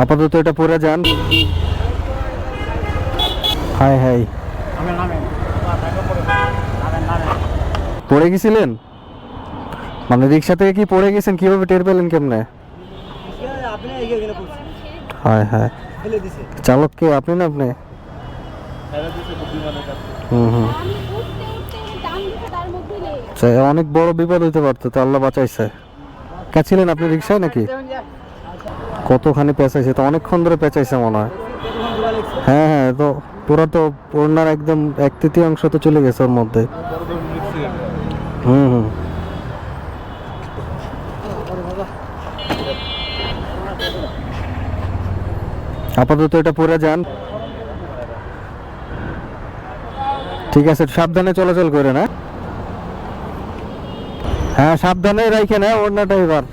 আপাতত এটা পরে যান। হাই হাই পড়ে গেছিলেন? মানে রিক্সা থেকে কি পড়ে গেছেন? কীভাবে টের পেলেন কেমনে? হায় হায়। চালক কে আপনি না আপনি? হুম হুম। অনেক বড় বিপদ হইতে পারতো, তো আল্লাহ বাঁচাইছে। কে ছিলেন আপনি রিক্সায় নাকি? কতখানি পেঁচাইছে? তো অনেকক্ষণ ধরে পেঁচাইছে মনে হয়। হ্যাঁ হ্যাঁ তো পুরো তো ওনার একদম এক তৃতীয়াংশ তো চলে গেছে ওর মধ্যে। হুম হুম। আপাতত এটা পরে যান। ঠিক আছে, সাবধানে চলাচল করে না। হ্যাঁ সাবধানে রাইখে না ওড়নাটা এবার।